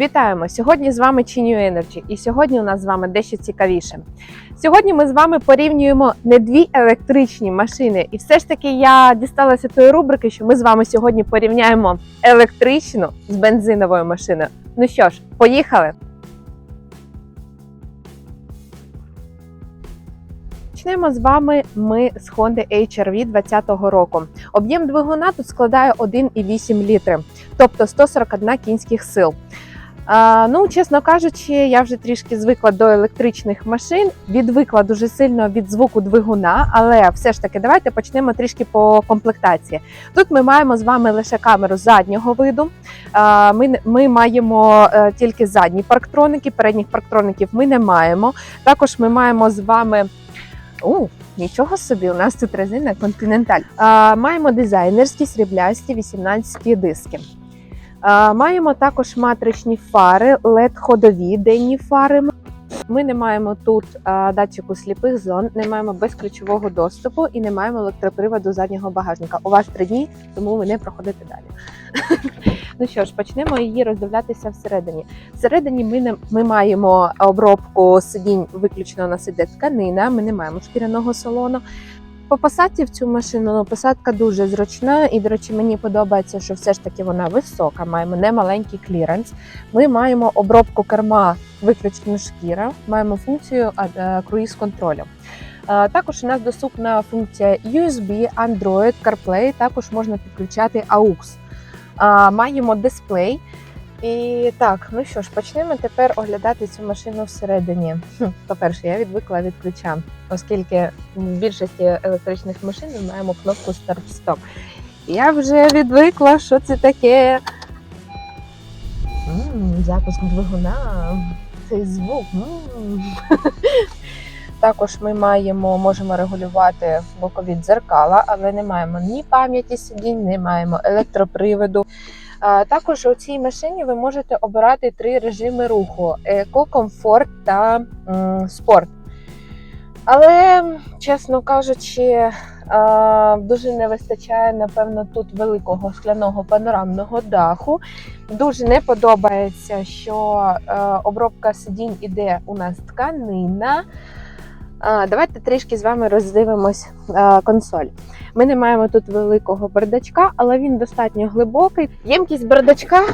Вітаємо! Сьогодні з вами Чиню Energy, і сьогодні у нас з вами дещо цікавіше. Сьогодні ми з вами порівнюємо не дві електричні машини, і все ж таки я дісталася тої рубрики, що ми з вами сьогодні порівняємо електричну з бензиновою машиною. Ну що ж, поїхали! Почнемо з вами ми з Honda HR-V 2020 року. Об'єм двигуна тут складає 1,8 літри, тобто 141 кінських сил. Ну, чесно кажучи, я вже трішки звикла до електричних машин, відвикла дуже сильно від звуку двигуна, але все ж таки давайте почнемо трішки по комплектації. Тут ми маємо з вами лише камеру заднього виду. Ми, ми маємо е, тільки задні парктроники, передніх парктроників ми не маємо. Також ми маємо з вами. У, нічого собі, у нас тут резина. А, маємо дизайнерські сріблясті 18 диски. Маємо також матричні фари, led ходові денні фари. Ми не маємо тут датчику сліпих зон, не маємо безключового доступу і не маємо електроприводу заднього багажника. У вас три дні, тому ви не проходите далі. ну що ж, почнемо її роздивлятися всередині. Всередині ми не ми маємо обробку сидінь виключно на сиде тканина. Ми не маємо шкіряного салону. По посадці в цю машину ну, посадка дуже зручна, і, до речі, мені подобається, що все ж таки вона висока. Маємо немаленький кліренс. Ми маємо обробку керма виключно шкіра, маємо функцію е, круїз контролю. Е, Також у нас доступна функція USB, Android, CarPlay, також можна підключати AUX. Е, Маємо дисплей. І так, ну що ж, почнемо тепер оглядати цю машину всередині. По-перше, я відвикла від ключа, оскільки в більшості електричних машин ми маємо кнопку старт-стоп. Я вже відвикла, що це таке. Запуск двигуна, цей звук. Також ми маємо, можемо регулювати бокові дзеркала, але не маємо ні пам'яті сидінь, не маємо електроприводу. А, Також у цій машині ви можете обирати три режими руху: еко, комфорт та спорт. Але, чесно кажучи, дуже не вистачає, напевно, тут великого скляного панорамного даху. Дуже не подобається, що е, обробка сидінь іде у нас тканина. Давайте трішки з вами роздивимось консоль. Ми не маємо тут великого бардачка, але він достатньо глибокий. Ємкість бардачка,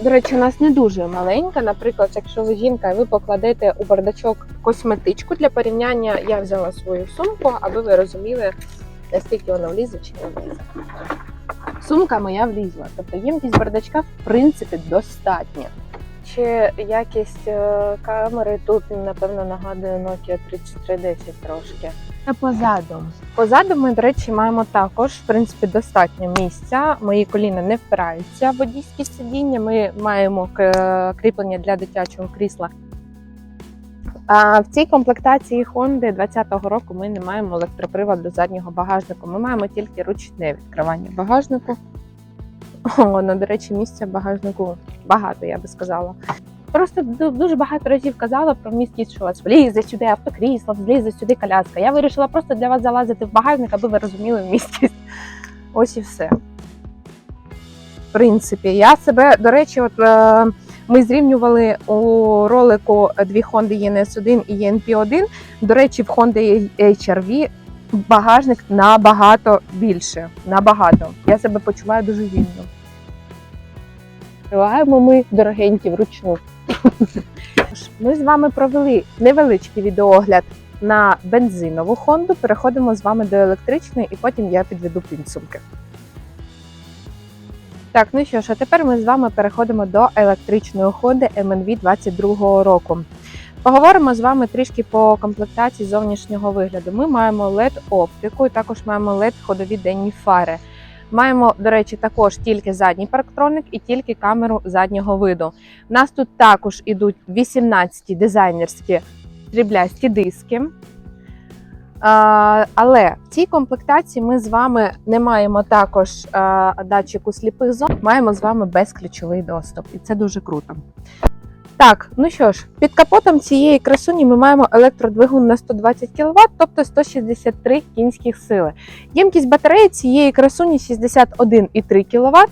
до речі, у нас не дуже маленька. Наприклад, якщо ви жінка ви покладете у бардачок косметичку для порівняння, я взяла свою сумку, аби ви розуміли, наскільки вона влізе чи не влізе. Сумка моя влізла, тобто ємкість бардачка в принципі достатня. Чи якість е, камери тут, напевно, нагадує Nokia 3310 трошки. Та позаду. Позаду ми, до речі, маємо також в принципі достатньо місця. Мої коліна не впираються в водійські сидіння. Ми маємо кріплення для дитячого крісла. А в цій комплектації Honda 2020 року ми не маємо електропривод до заднього багажнику. Ми маємо тільки ручне відкривання багажнику. О, ну, до речі, місця багажнику багато, я би сказала. Просто дуже багато разів казала про місткість, що вас влізе сюди автокрісло, влізе сюди коляска. Я вирішила просто для вас залазити в багажник, аби ви розуміли місткість. Ось і все. В принципі, я себе, до речі, от е, ми зрівнювали у ролику дві Honda ENS1 і ENP1. До речі, в Honda HR-V багажник набагато більше. Набагато. Я себе почуваю дуже вільно. Відкриваємо ми дорогенькі вручну. Ми з вами провели невеличкий відеоогляд на бензинову Хонду. Переходимо з вами до електричної, і потім я підведу підсумки. Так, ну що ж, а тепер ми з вами переходимо до електричної Honda MNV 22 року. Поговоримо з вами трішки по комплектації зовнішнього вигляду. Ми маємо LED оптику, і також маємо LED ходові денні фари. Маємо, до речі, також тільки задній парктроник і тільки камеру заднього виду. У нас тут також ідуть 18 дизайнерські сріблясті диски. Але в цій комплектації ми з вами не маємо також датчику сліпих зон, маємо з вами безключовий доступ, і це дуже круто. Так, ну що ж, під капотом цієї красуні ми маємо електродвигун на 120 кВт, тобто 163 кінських сили. Ємкість батареї цієї красуні 61,3 кВт,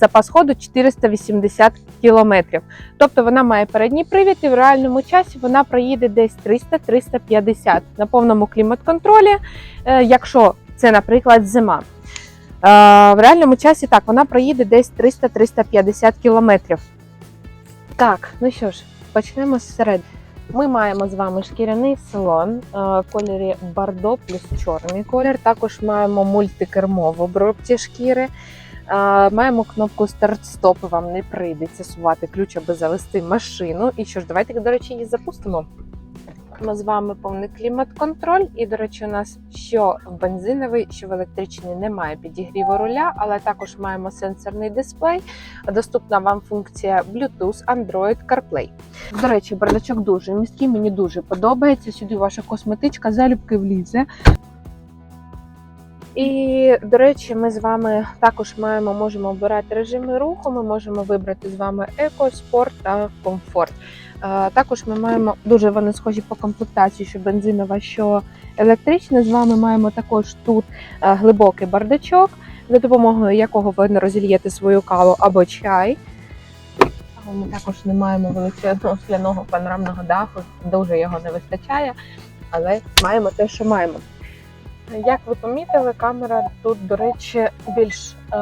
запас ходу 480 кілометрів. Тобто вона має передній привід і в реальному часі вона проїде десь 300-350 на повному клімат-контролі, е, якщо це, наприклад, зима. Е, В реальному часі так, вона проїде десь 300-350 кілометрів. Так, ну що ж, почнемо зсередини. Ми маємо з вами шкіряний салон е, в кольорі Бардо плюс чорний колір. Також маємо мультикермо в обробці шкіри. Е, Маємо кнопку старт-стоп, вам не прийдеться сувати ключ, аби завести машину. І що ж, давайте, до речі, її запустимо. Ми з вами повний клімат-контроль, і, до речі, у нас що в бензиновий, що в електричний немає підігріву руля, але також маємо сенсорний дисплей. Доступна вам функція Bluetooth, Android, CarPlay. До речі, бардачок дуже міський, мені дуже подобається. Сюди ваша косметичка залюбки влізе. І, до речі, ми з вами також маємо, можемо обирати режими руху. Ми можемо вибрати з вами еко, спорт та комфорт. Е, Також ми маємо дуже вони схожі по комплектації, що бензинова, що електрична. З вами маємо також тут е, глибокий бардачок, за допомогою якого ви розільєте свою каву або чай. Ми також не маємо величезного скляного панорамного даху, дуже його не вистачає, але маємо те, що маємо. Як ви помітили, камера тут, до речі, більш е,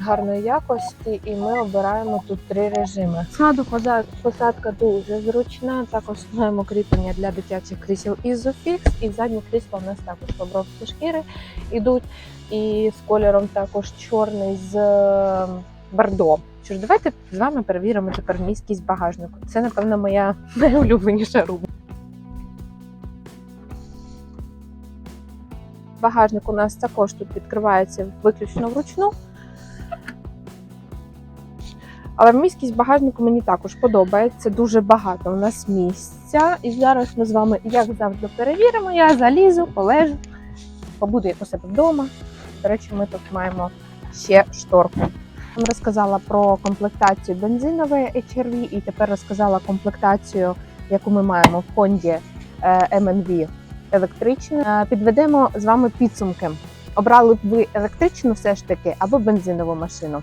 гарної якості, і ми обираємо тут три режими. Поза- посадка дуже зручна. Також маємо кріплення для дитячих крісел Isofix, і задні крісла у нас також в обробці шкіри йдуть. І з кольором також чорний з е, бордо. Що ж, давайте з вами перевіримо тепер міськість багажнику. Це, напевно, моя найулюбленіша рубрика. Багажник у нас також тут відкривається виключно вручну. Але міськість багажнику мені також подобається. Дуже багато у нас місця. І зараз ми з вами, як завжди, перевіримо. Я залізу, полежу, побуду як у себе вдома. До речі, ми тут маємо ще шторку. Я розказала про комплектацію бензинової HRV і тепер розказала комплектацію, яку ми маємо в Honda е, MNV електричну. Е, Підведемо з вами підсумки. Обрали б ви електричну все ж таки або бензинову машину?